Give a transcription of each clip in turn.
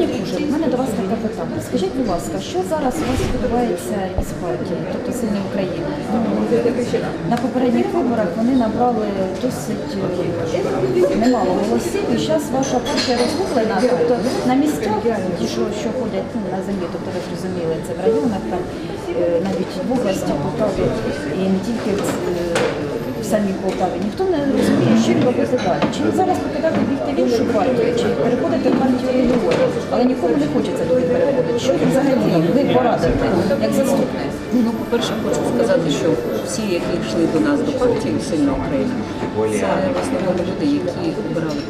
Пані Кужель, у мене до вас таке питання. Скажіть, будь ласка, що зараз у вас відбувається із партією, тобто сильної України? На попередніх виборах вони набрали досить е, немало голосів, і зараз ваша партія розгублена. Тобто на місцях, що, що ходять ну, на землі, тобто ви зрозуміли, це в районах, там е, навіть в області, Полтаві, і не тільки е, в самій Полтаві. Ніхто не розуміє, що він робити далі. Чи зараз покидати бігти в іншу партію, чи переходити в партію регіонів. Але нікому не хочеться туди переходити. Що ви взагалі ви порадите, як заступник? Ну, по-перше, хочу сказати, що всі, які йшли до нас до партії Сильна Україна, це в основному люди, які обирали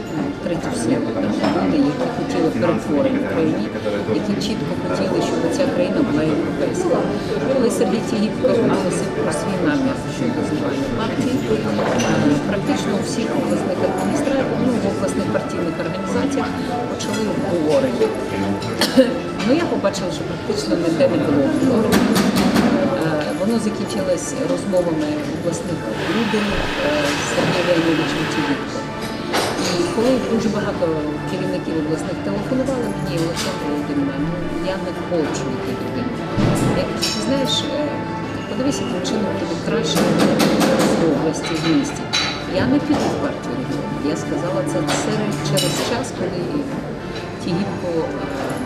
третю. Люди, які хотіли перетворень в країні, які чітко хотіли, щоб ця країна була європейська. Коли Сергій Тігіпко оголосив про свій намір щодо звання партії, практично у всіх обласних адміністраціях, ну, в обласних партійних організаціях почали обговорення. Ну, я побачила, що практично ніде не було обговорення. Е, Воно закінчилось розмовами обласних лідерів е, з Сергієм Леонідовичем Тігіпко. Коли дуже багато керівників обласних телефонували мені, Олександр Володимирівна, ну я не хочу йти туди. Ти знаєш, е, подивися, яким чином тобі краще в області, в місті. Я не піду в партію регіонів. Я сказала це через час, коли Тігіпко е,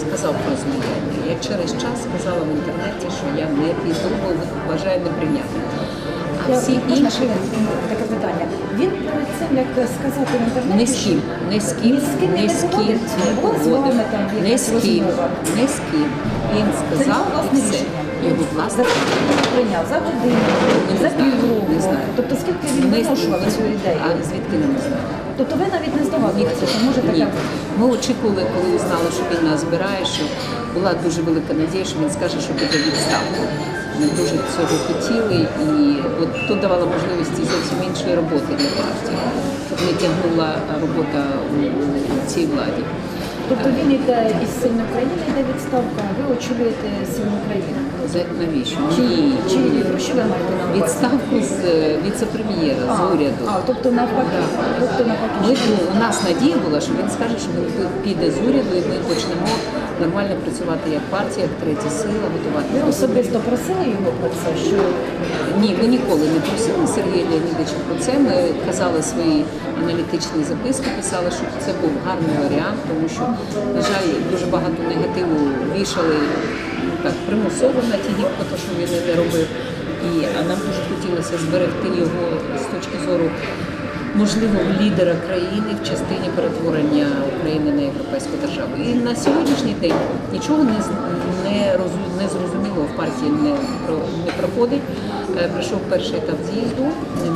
сказав про зміяння. Я через час сказала в інтернеті, що я не піду, бо вважаю неприйнятним. Всі інші таке питання. Він перед цим, як сказати в інтернеті, не з ким, не з ким, Ні з ким не не з ким, погодиться? не Була з вами погодив, там не якась з ким, розмова? не з ким. Він сказав і все. Його власне прийняв за годину, за півроку. не знаю. Тобто скільки він виношував цю ідею? А звідки не знаю? Тобто ви навіть не здогадуєтеся, що може Ні. така Ми очікували, коли узнали, що він нас збирає, що була дуже велика надія, що він скаже, що буде відставка. Ми дуже цього хотіли, і от то давало можливості зовсім іншої роботи для партії. Щоб не тягнула робота у, цій владі. Тобто він йде із сильної України, йде відставка, а ви очолюєте сильну країну. За навіщо? Чи, Ні, чи що ви маєте на увазі? відставку з е, віце-прем'єра з уряду. А, тобто навпаки, тобто навпаки. Ми, ну, у нас надія була, що він скаже, що він піде з уряду, і ми почнемо нормально працювати як партія, як третя сила, готувати. Ви особисто просили його про це, що Ні, ми ніколи не просили Сергія Леонідовича про це. Ми казали свої аналітичні записки, писали, що це був гарний варіант, тому що, на жаль, дуже багато негативу вішали ну, так, примусово на ті гіпко, то, що він не робив. І а нам дуже хотілося зберегти його з точки зору можливо лідера країни в частині перетворення України на європейську державу. І на сьогоднішній день нічого не не, не зрозуміло в партії не, не проходить. Е, Прийшов перший етап з'їзду,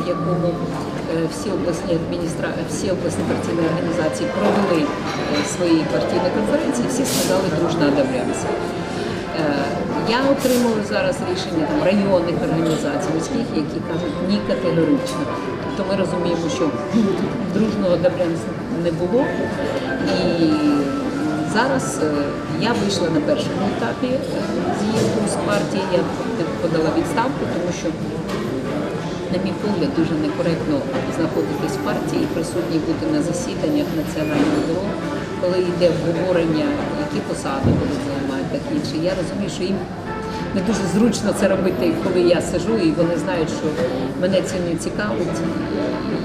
в якому е, всі обласні адміністра... всі обласні партійні організації провели е, свої партійні конференції, всі сказали дружно одобряться. Е, Я отримую зараз рішення там районних організацій міських, які кажуть ні категорично. Тобто ми розуміємо, що дружного одобряння не було. І зараз е, я вийшла на першому етапі е, з'їзду з партії. Я подала відставку, тому що на мій погляд, дуже некоректно знаходитись в партії і присутній бути на засіданнях національного бюро, коли йде обговорення, які посади будуть займати, так інше. Я розумію, що їм не дуже зручно це робити, коли я сижу, і вони знають, що мене це не цікавить.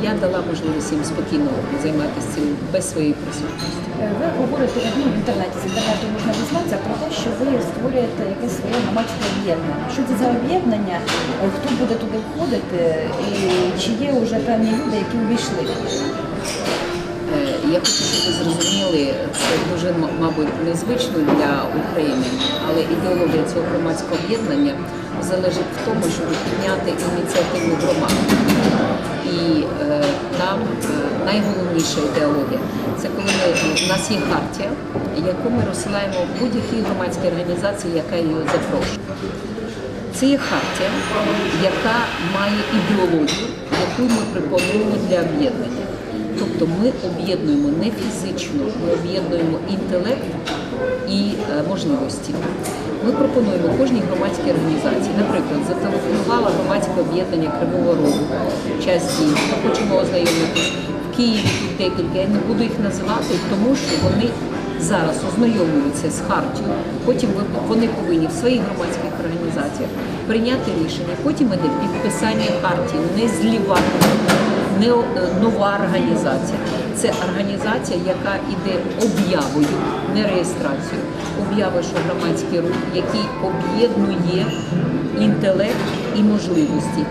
Я дала можливість їм спокійно займатися цим без своєї присутності. Е, Ви говорите в інтернеті, з інтернету можна дізнатися про те, що ви створюєте якесь своє громадське об'єднання. Що це за об'єднання? Е, Хто буде туди входити? І чи є вже певні люди, які увійшли? Я хочу, щоб ви зрозуміли, це дуже, мабуть, незвично для України, але ідеологія цього громадського об'єднання залежить в тому, щоб підняти ініціативну громаду. І е, там е, найголовніша ідеологія це коли ми, у нас є хартія, яку ми розсилаємо будь-якій громадській організації, яка її запрошує. Це є хартія, яка має ідеологію, яку ми пропонуємо для об'єднання. Тобто ми об'єднуємо не фізично, ми об'єднуємо інтелект і е, можливості. Ми пропонуємо кожній громадській організації, наприклад, зателефонувала громадське об'єднання Кривого Рогу, час дій. Ми хочемо ознайомитись в Києві тут декілька. Я не буду їх називати, тому що вони зараз ознайомлюються з хартією, потім вони повинні в своїх громадських організаціях прийняти рішення. Потім іде підписання хартії, не злівати, не е, нова організація. Це організація, яка йде об'явою, не реєстрацією. Об'ява, що громадський рух, який об'єднує інтелект і можливості.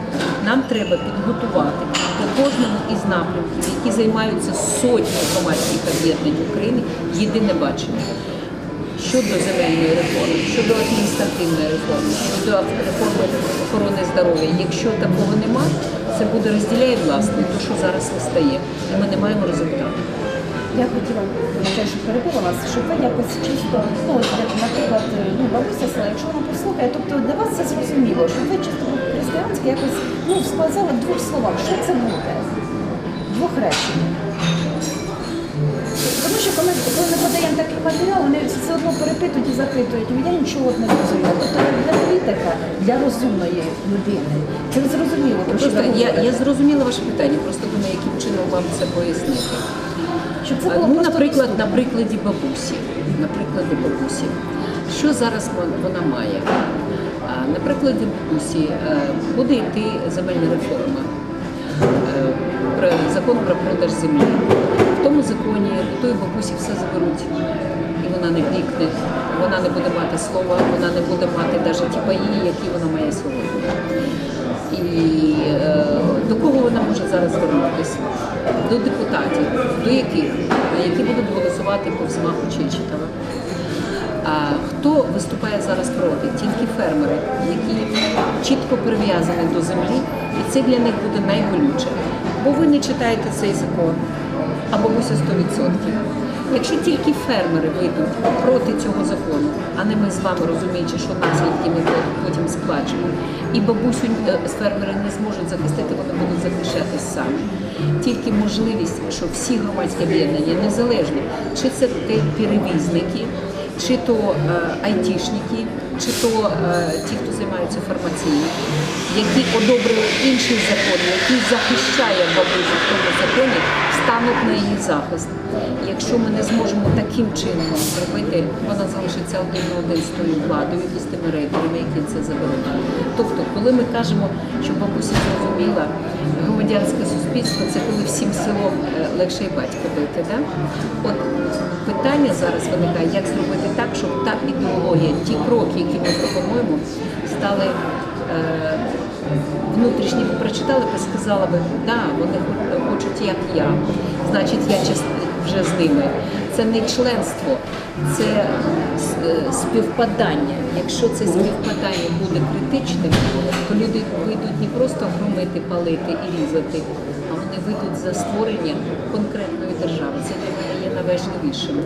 Нам треба підготувати по кожному із напрямків, які займаються сотні громадських об'єднань України, єдине бачення. Щодо земельної реформи, щодо адміністративної реформи, щодо реформи охорони здоров'я. Якщо такого нема, це буде розділяє власне, те, що зараз не стає, і ми не маємо результату. Я хотіла вибачаю, що перебила вас, щоб ви якось чисто, ну як, наприклад, ну бабуся села, якщо вона послухає, тобто для вас це зрозуміло, щоб ви чисто християнськи якось ну сказали в двох словах, що це буде, двох реченнях. Тому що коли, коли ми подаємо такий матеріал, вони все одно перепитують і запитують, «Ну, я нічого не зрозуміла. Тобто для політика, для розумної людини, це зрозуміло, про що Просто я, я зрозуміла ваше питання, просто думаю, яким чином вам це пояснити. Щоб це було Ну, просто наприклад, на прикладі бабусі. На прикладі бабусі. Що зараз вон- вона має? А, На прикладі бабусі е, буде йти земельна реформа. Е, про закон про продаж землі. Законі до тої бабусі все заберуть. І вона не вникне, вона не буде мати слова, вона не буде мати навіть ті паї, які вона має сьогодні. І е, до кого вона може зараз звернутися? До депутатів, до яких? Які будуть голосувати по взмаху Чечетова. А хто виступає зараз проти? Тільки фермери, які чітко прив'язані до землі, і це для них буде найболюче. Бо ви не читаєте цей закон, а бабуся 100%. Якщо тільки фермери вийдуть проти цього закону, а не ми з вами розуміючи, що наслідки ми потім сплачемо, і бабусю е, фермери не зможуть захистити, вони будуть захищатись самі. Тільки можливість, що всі громадські об'єднання незалежно, чи це перевізники, чи то е, айтішники, чи то е, ті, хто займаються фармацією, які одобрили інший закон, який захищає бабусю в тому законі, стануть на її захист. Якщо ми не зможемо таким чином зробити, вона залишиться один на один з тою владою і з тими рейдерами, які це заберуть. Тобто, коли ми кажемо, що бабуся зрозуміла, громадянське суспільство це коли всім селом е, легше і батька бити. Да? От питання зараз виникає, як зробити так, щоб та ідеологія, ті кроки, які ми пропонуємо, стали е, внутрішні б прочитали б і сказали би, да, вони хочуть як я, значить я вже з ними. Це не членство, це е, співпадання. Якщо це співпадання буде критичним, то люди вийдуть не просто громити, палити і різати, а вони вийдуть за створення конкретної держави. Це для мене є найважливішим.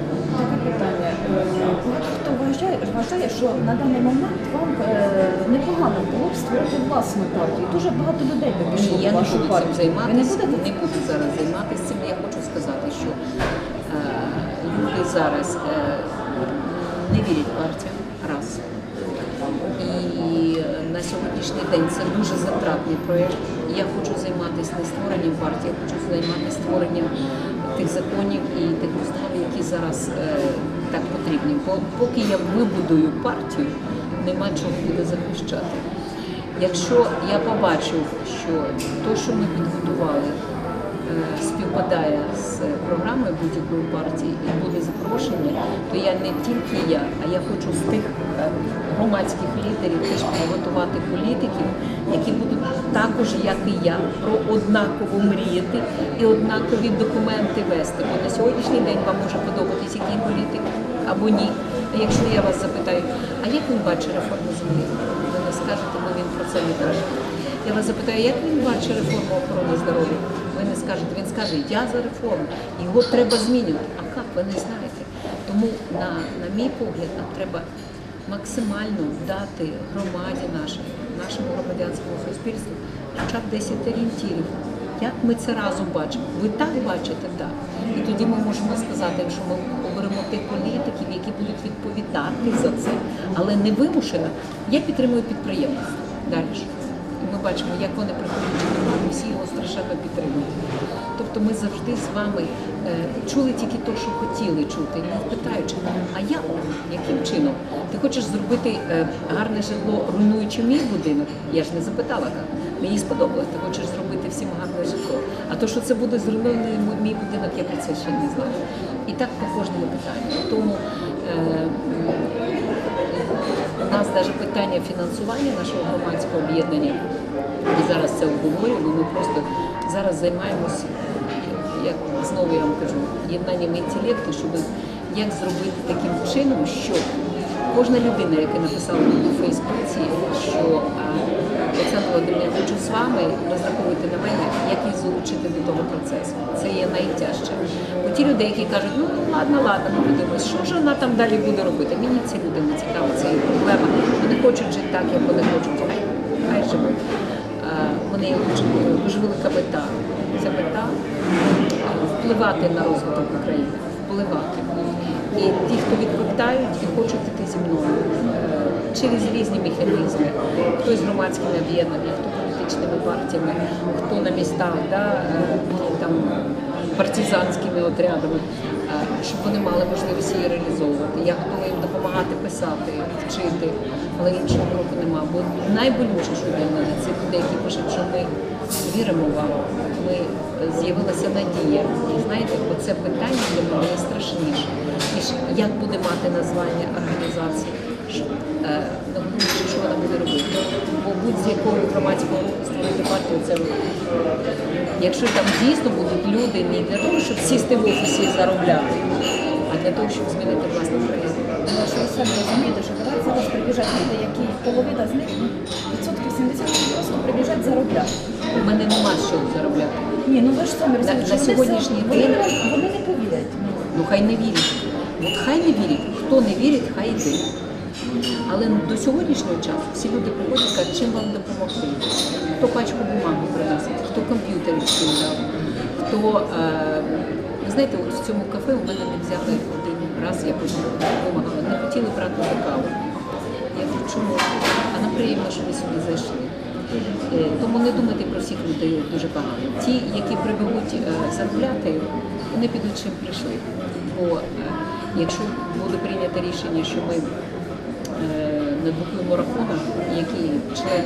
Хто вважає, вважає, що на даний момент вам е, непогано було б створити власну партію. Дуже багато людей би пішло я не вашу буду цим партію. Ви не займатися, будете? не буду зараз займатися цим. Я хочу сказати, що е, люди зараз е, не вірять партіям раз. І на сьогоднішній день це дуже затратний проєкт. Я хочу займатися не створенням партії, я хочу займатися створенням тих законів і тих установ, які зараз е, так потрібні. Бо поки я вибудую партію, нема чого буде захищати. Якщо я побачив, що те, що ми підготували, співпадає з програмою будь-якої партії і буде запрошення, то я не тільки я, а я хочу з тих е, громадських лідерів теж підготувати політиків, які будуть також, як і я, про однаково мріяти і однакові документи вести. Бо на сьогоднішній день вам може подобатись який політик або ні. А якщо я вас запитаю, а як він бачить реформу землі? Ви не скажете, бо він про це не каже. Я вас запитаю, як він бачить реформу охорони здоров'я? Ви не скажете, він скаже, я за реформу, його треба змінювати. А як ви не знаєте? Тому, на, на мій погляд, нам треба максимально дати громаді нашій, нашому громадянському суспільству хоча б 10 орієнтірів. Як ми це разом бачимо? Ви так бачите, так. І тоді ми можемо сказати, якщо ми оберемо тих політиків, які будуть відповідати за це, але не вимушено. Я підтримую підприємництво далі. Бачимо, як вони приходять всі його страшенно підтримують. Тобто ми завжди з вами е, чули тільки те, що хотіли чути, не питаючи, а як, яким чином? Ти хочеш зробити е, гарне житло, руйнуючи мій будинок? Я ж не запитала, як. Мені сподобалось, ти хочеш зробити всім гарне житло. А то, що це буде зруйнований мій будинок, я про це ще не знаю. І так по кожному питанню. Тому е, у нас навіть питання фінансування нашого громадського об'єднання. Ми зараз це обговорюємо. Ми просто зараз займаємось, як знову я вам кажу, єднанням інтелекту, щоб як зробити таким чином, щоб кожна людина, яка написала мені у Фейсбуці, що Олександр Володимир, я хочу з вами розраховувати на мене, як їх залучити до того процесу. Це є найтяжче. Бо ті люди, які кажуть, ну ладно, ладно, ми подивимось, що ж вона там далі буде робити. Мені ці люди не цікаві, це їх проблема. Вони хочуть жити так, як вони хочуть. Хай живуть. А, дуже велика мета. Це мета впливати на розвиток України, впливати. І ті, хто відповідають і хочуть йти зі мною е, через різні механізми, хто з громадськими об'єднаннями, хто політичними партіями, хто на містах, да, е, там, партизанськими отрядами, е, щоб вони мали можливість її реалізовувати. Я готова їм допомагати писати, вчити, але іншого кроку нема. Бо найболюче, що для мене, це люди, які пишуть, що ми віримо вам, ми е, з'явилася надія. І знаєте, оце питання для мене є страшніше, ніж як буде мати названня організації. Що, е, найголовніше, що вона буде робити. Бо будь-з-якого створити партію це робити. Якщо там дійсно будуть люди не для того, щоб сісти в офісі і заробляти, а для того, щоб змінити власну країну. Ви самі розумієте, що давай зараз прибіжать люди, які половина з них, відсотків 70 просто прибіжать заробляти. У мене нема чого заробляти. Ні, ну ви ж самі розумієте, на що вони сьогоднішній вони, день- вони не повірять. Ну, Ну хай не вірять. От хай не вірять. Хто не вірить, хай йде. Але до сьогоднішнього часу всі люди приходять кажуть, чим вам допомогти. Хто пачку бумаги приносить, хто комп'ютер відсюдав, хто. Е, ви знаєте, от в цьому кафе у мене не взяли один раз, я потім допомагала, не хотіли брати за каву. Я кажу, чому? А нам приємно, що ви сюди зайшли. Е, Тому не думайте про всіх людей дуже багато. Ті, які приберуть е, заробляти, вони підуть чим прийшли. Бо е, якщо буде прийнято рішення, що ми е, надрукуємо рахунок, який член,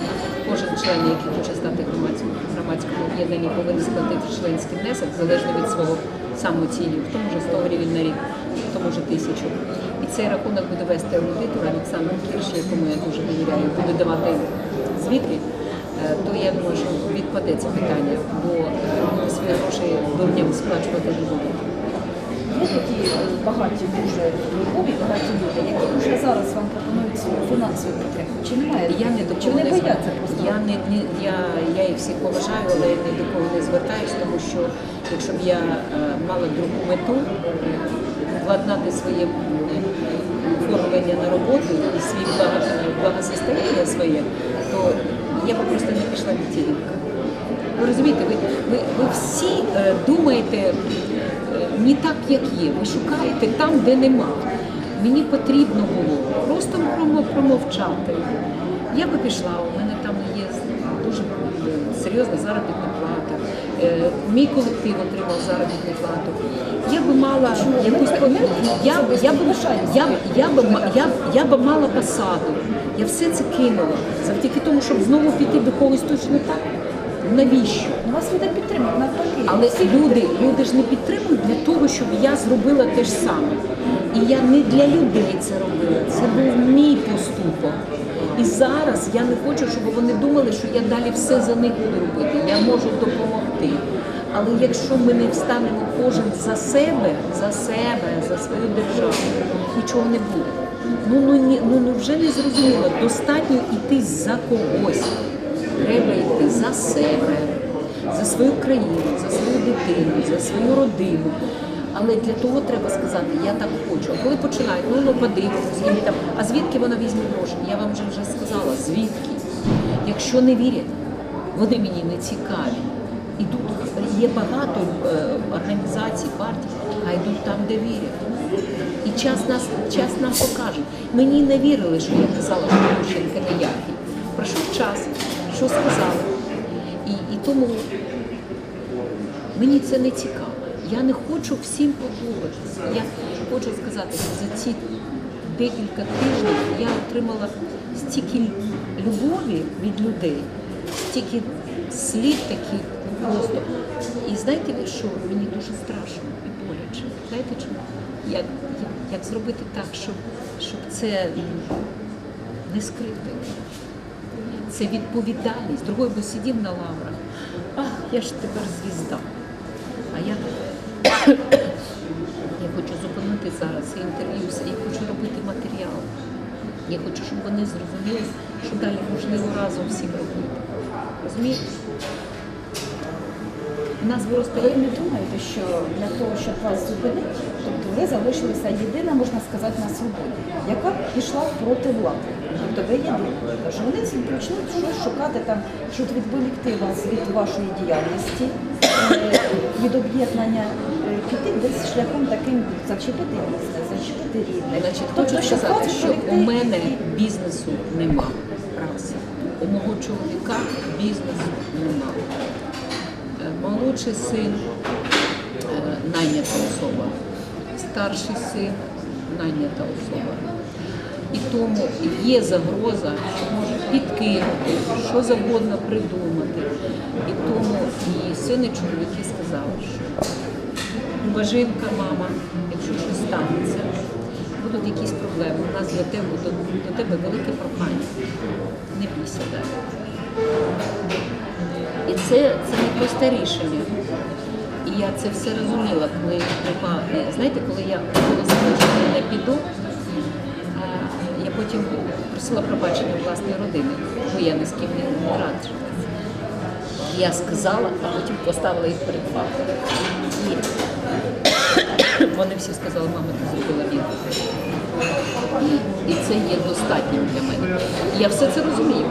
кожен член, який хоче стати громадським громадському об'єднанні, повинен сплатити членський внесок залежно від свого самоцілі. Хто може 100 гривень на рік, хто може тисячу. І цей рахунок буде вести аудитор Олександр Кірш, якому я дуже довіряю, буде давати звідки. Е, То я думаю, що відпаде це питання, бо е, свої гроші дурням сплачувати не будуть. Є такі е, багаті дуже впливові, багаті люди, які вже зараз вам пропонують свою фінансову підтримку. Чи немає? Я не до Чи кого вони не бояться просто? Я не, не я, я їх всіх поважаю, але я ні до кого не звертаюсь, тому що якщо б я е, мала другу мету е, владнати своє м, оформлення на роботу і свій благо, благосостояння своє, то я б просто не пішла до тільки. Ви розумієте, ви, ви, ви всі е, думаєте е, не так, як є. Ви шукаєте там, де нема. Мені потрібно було просто промовчати. Я би пішла, у мене там є дуже серйозна заробітна плата. Е, Мій колектив отримав заробітну плату. Я би мала якусь я, я, б- я, я, би я, я би мала посаду. Я все це кинула завдяки тому, щоб знову піти до когось точно так. Навіщо? Ну, Вас люди підтримують навпаки. Але люди, люди ж не підтримують для того, щоб я зробила те ж саме. І я не для людей це робила. Це був мій поступок. І зараз я не хочу, щоб вони думали, що я далі все за них буду робити. Я можу допомогти. Але якщо ми не встанемо кожен за себе, за себе, за свою державу, нічого не буде. Ну ну ні, ну, ну вже не зрозуміло. Достатньо йти за когось. Треба йти за себе, за свою країну, за свою дитину, за свою родину. Але для того треба сказати, я так хочу. А коли починають, ну ну подивимось, там, а звідки вона візьме гроші? Я вам вже вже сказала, звідки. Якщо не вірять, вони мені не цікаві. Ідуть, є багато е, організацій, партій, а йдуть там, де вірять. І час нас, час нам покаже. Мені не вірили, що я казала, що Ющенка ніякий. Пройшов час, що сказали. І, і тому мені це не цікаво. Я не хочу всім подобатися. Я хочу сказати, що за ці декілька тижнів я отримала стільки любові від людей, стільки слів таких просто. І знаєте, що мені дуже страшно і боляче. Знаєте чому? Як, як, як зробити так, щоб, щоб це не скрити? Це відповідальність. Другой би сидів на лаврах. Ах, я ж тепер звізда. А я, я хочу зупинити зараз це інтерв'ю, я хочу робити матеріал. Я хочу, щоб вони зрозуміли, що далі можливо разом всім робити. Розумієте? Нас просто Ви не думаєте, що для того, щоб вас зупинити, тобто ви залишилися єдина, можна сказати, на свободі, яка пішла проти влади. Тобто ви єдина. Тож вони почнуть щось шукати там, щоб відволікти вас від вашої діяльності, е, від об'єднання, е, піти десь шляхом таким зачепити бізнес, зачепити рідних. Значить, Тобто, хочу сказати, що у мене бізнесу нема. Раз. У мого чоловіка бізнесу нема. Е, Молодший син найнята особа, старший син найнята особа. І тому є загроза, що може підкинути, що завгодно придумати. І тому і син і чоловіки сказали, що Бажинка, мама, якщо щось станеться, будуть якісь проблеми. У нас для тебе до тебе велике прохання. Не бійся далі. І це, це не просте рішення. Я це все розуміла, коли треба. Знаєте, коли я оголосила, що я не піду, я потім просила пробачення власної родини, бо я ні з ким не раджу. Я сказала, а потім поставила їх перед фактом. І вони всі сказали, мама, ти зробила віру. І, це є достатнім для мене. Я все це розумію.